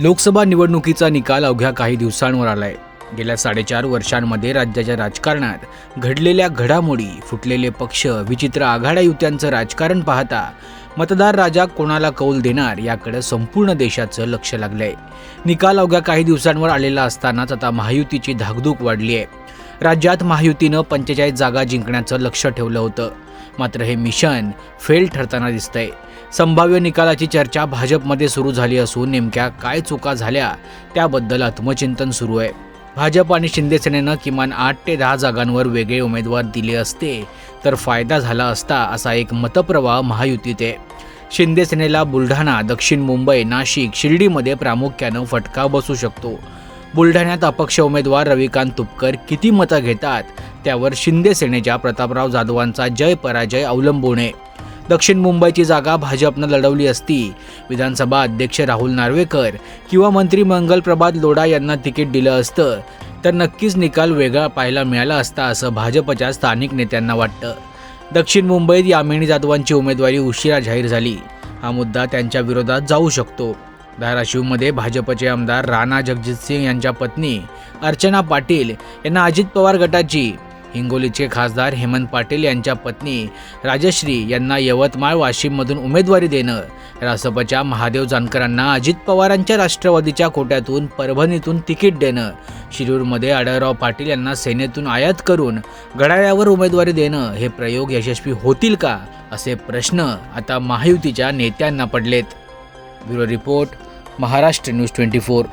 लोकसभा निवडणुकीचा निकाल अवघ्या काही दिवसांवर आलाय. गेल्या साडेचार वर्षांमध्ये राज्याच्या राजकारणात घडलेल्या घडामोडी फुटलेले पक्ष विचित्र आघाड्या युत्यांचं राजकारण पाहता मतदार राजा कोणाला कौल देणार याकडे संपूर्ण देशाचं लक्ष लागलंय. निकाल अवघ्या काही दिवसांवर आलेला असतानाच आता महायुतीची धाकधूक वाढली आहे राज्यात महायुतीनं पंचेचाळीस जागा जिंकण्याचं लक्ष ठेवलं होतं. मात्र हे मिशन फेल ठरताना दिसतंय. संभाव्य निकालाची चर्चा भाजपमध्ये सुरू झाली असून नेमक्या काय चुका झाल्या त्याबद्दल आत्मचिंतन सुरू आहे. भाजप आणि शिंदेसेनेनं किमान आठ ते दहा जागांवर वेगळे उमेदवार दिले असते तर फायदा झाला असता असा एक मतप्रवाह महायुतीत आहे. शिंदेसेनेला बुलढाणा दक्षिण मुंबई नाशिक शिर्डीमध्ये प्रामुख्यानं फटका बसू शकतो. बुलढाण्यात अपक्ष उमेदवार रविकांत तुपकर किती मतं घेतात? त्यावर शिंदे सेनेच्या प्रतापराव जाधवांचा जय पराजय अवलंबून आहे. दक्षिण मुंबईची जागा भाजपनं लढवली असती. विधानसभा अध्यक्ष राहुल नार्वेकर किंवा मंत्री मंगल प्रभात लोढा यांना तिकीट दिलं असतं तर नक्कीच निकाल वेगळा पाहायला मिळाला असता असं भाजपच्या स्थानिक नेत्यांना वाटतं. दक्षिण मुंबईत यामिनी जाधवांची उमेदवारी उशिरा जाहीर झाली. हा मुद्दा त्यांच्या विरोधात जाऊ शकतो. धाराशिवमध्ये भाजपचे आमदार राणा जगजितसिंग यांच्या पत्नी अर्चना पाटील यांना अजित पवार गटाची. हिंगोलीचे खासदार हेमंत पाटील यांच्या पत्नी राजश्री यांना यवतमाळ वाशिममधून उमेदवारी देणं. रासपच्या महादेव जानकरांना अजित पवारांच्या राष्ट्रवादीच्या कोट्यातून परभणीतून तिकीट देणं. शिरूरमध्ये आढळराव पाटील यांना सेनेतून आयात करून घड्याळ्यावर उमेदवारी देणं. हे प्रयोग यशस्वी होतील का? असे प्रश्न आता महायुतीच्या नेत्यांना पडलेत. Bureau report Maharashtra news twenty four.